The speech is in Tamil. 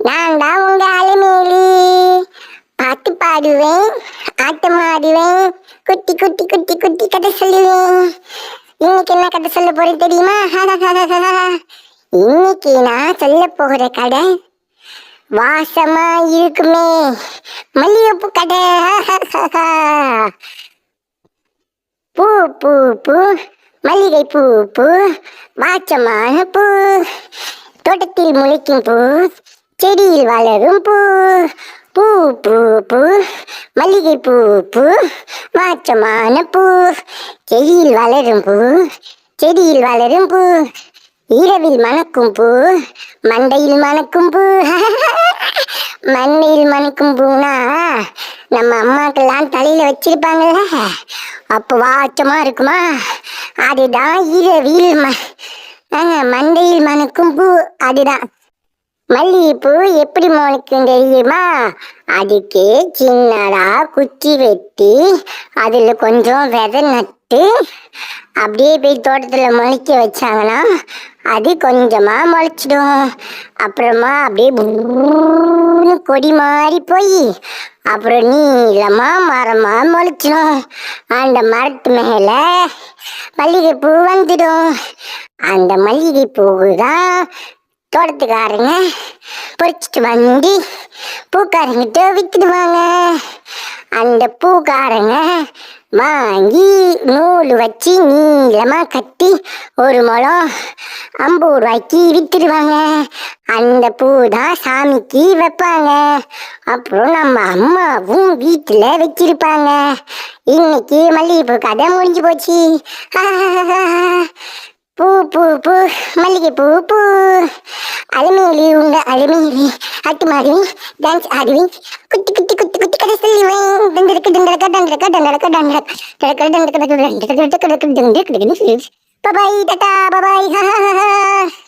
நான் தான் உங்க அலைமேலி. பாட்டு பாடுவேன் ஆட்டம் ஆடுவேன் குட்டி குட்டி குட்டி குட்டி கதை சொல்லுவேன். இன்னைக்கு என்ன கதை சொல்ல போறேன் தெரியுமா? இன்னைக்கு நான் சொல்ல போகிற கடை வாசமா இருக்குமே மல்லிகைப்பூ கடை பூ பூ பூ மல்லிகை பூ பூ வாச்சமான பூ தோட்டத்தில் முளைக்கும் பூ செடியில் வளரும் பூ. பூ பூ பூ. மல்லிகை பூ பூ. வாச்சமான பூ. செடியில் வளரும் பூ. செடியில் வளரும் பூ. இரவில் மணக்கும் பூ. மண்டையில் மணக்கும் பூ. மண்டையில் மணக்கும் பூனா? நம்ம அம்மாக்கெல்லாம் தலையில் வச்சிருப்பாங்கல்ல. அப்போ வாச்சமாக இருக்குமா? அதுதான் இரவில் ம மண்டையில் மணக்கும் பூ. அதுதான். மல்லிகைப்பூ எப்படி மணக்கும் தெரியுமா? அதுக்கு சின்னதா குச்சி வெட்டி அதில் கொஞ்சம் விதை நட்டு அப்படியே போய் தோட்டத்தில் முளைக்க வச்சாங்கன்னா அது கொஞ்சமாக முளைச்சிடும். அப்புறமா அப்படியே புர்ருன்னு கொடி மாதிரி போய் அப்புறம் நீளமாக மரமாக முளைச்சிடும். அந்த மரத்து மேலே மல்லிகைப்பூ வந்துடும். அந்த மல்லிகைப்பூ தான் தோட்டத்துக்காரங்க பொறிச்சிட்டு வந்து பூக்காரங்கிட்ட விற்றுடுவாங்க அந்த பூக்காரங்க வாங்கி நூல் வச்சு நீளமாக கட்டி ஒரு முழம் ஐம்பது ரூபாய்க்கு விற்றுடுவாங்க அந்த பூ தான் சாமிக்கு வைப்பாங்க. அப்புறம் நம்ம அம்மாவும் வீட்டில் வச்சிருப்பாங்க. இன்னைக்கு மல்லிகைப்பூ கதை முடிஞ்சு போச்சு. பூ பூ பூ மல்லிகை பூ பூ அலுமேலி உங்க அலுமேலி அட்டு மாதிரி டான்ஸ் ஆடுவேன் குட்டி குட்டி குட்டி குட்டி கதை சொல்லுவேன் டண்டடக்க டண்டடக்க டண்டடக்க டண்டடக்க டண்டடக்க டண்டடக்க டண்டடக்க டண்டடக்க டண்டடக்க டண்டடக்க டண்டடக்க டண்டடக்க பபாய் டாடா பபாய்